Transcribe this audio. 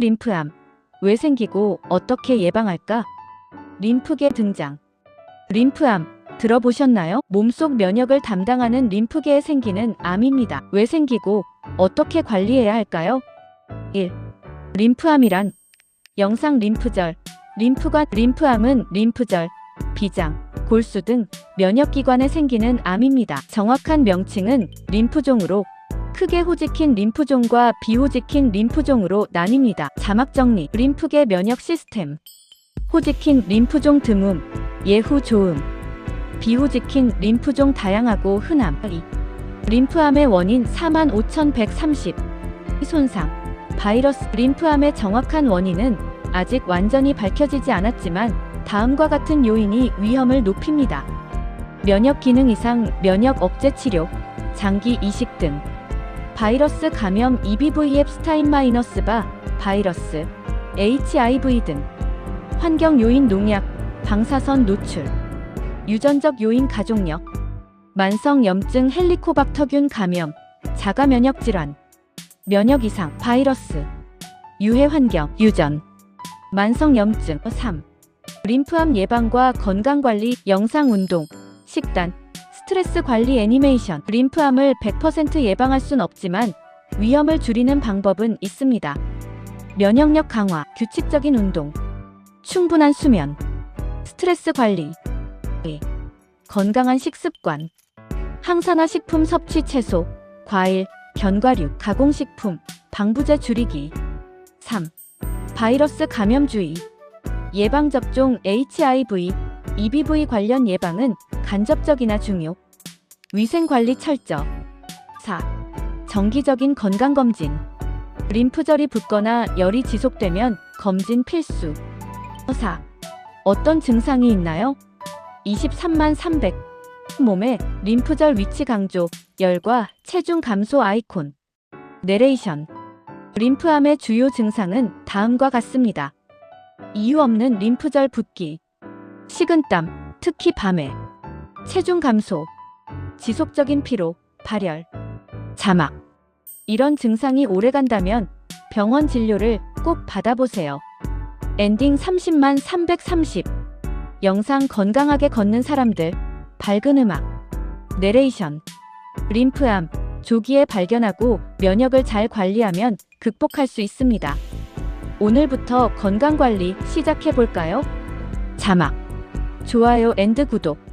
림프암. 왜 생기고 어떻게 예방할까? 림프계 등장. 림프암. 들어보셨나요? 몸속 면역을 담당하는 림프계에 생기는 암입니다. 왜 생기고 어떻게 관리해야 할까요? 1. 림프암이란 영상 림프절, 림프관, 림프암은 림프절, 비장, 골수 등 면역기관에 생기는 암입니다. 정확한 명칭은 림프종으로 크게 호직힌 림프종과 비호직힌 림프종으로 나뉩니다. 자막 정리, 림프계 면역 시스템, 호직힌 림프종 드문, 예후 조음, 비호직힌 림프종 다양하고 흔함. 2. 림프암의 원인 45,130. 손상. 바이러스 림프암의 정확한 원인은 아직 완전히 밝혀지지 않았지만 다음과 같은 요인이 위험을 높입니다. 면역 기능 이상, 면역 억제 치료, 장기 이식 등. 바이러스 감염 EBV 앱스타인 마이너스 바, 바이러스, HIV 등. 환경 요인 농약, 방사선 노출. 유전적 요인 가족력, 만성 염증 헬리코박터균 감염, 자가 면역 질환, 면역 이상, 바이러스, 유해 환경, 유전, 만성 염증 3. 림프암 예방과 건강 관리, 영상 운동, 식단, 스트레스 관리 애니메이션. 림프암을 100% 예방할 순 없지만 위험을 줄이는 방법은 있습니다. 면역력 강화, 규칙적인 운동, 충분한 수면, 스트레스 관리, 건강한 식습관, 항산화 식품 섭취 채소, 과일, 견과류, 가공식품, 방부제 줄이기. 3. 바이러스 감염 주의. 예방접종 HIV, EBV 관련 예방은 간접적이나 중요. 위생관리 철저. 4. 정기적인 건강검진. 림프절이 붓거나 열이 지속되면 검진 필수. 4. 어떤 증상이 있나요? 23만 300. 몸에 림프절 위치 강조, 열과 체중 감소 아이콘. 내레이션. 림프암의 주요 증상은 다음과 같습니다. 이유 없는 림프절 붓기. 식은땀, 특히 밤에. 체중 감소. 지속적인 피로, 발열. 자막. 이런 증상이 오래간다면 병원 진료를 꼭 받아보세요. 엔딩 30만 330. 영상 건강하게 걷는 사람들. 밝은 음악. 내레이션. 림프암. 조기에 발견하고 면역을 잘 관리하면 극복할 수 있습니다. 오늘부터 건강관리 시작해볼까요? 자막. 좋아요 앤드 구독.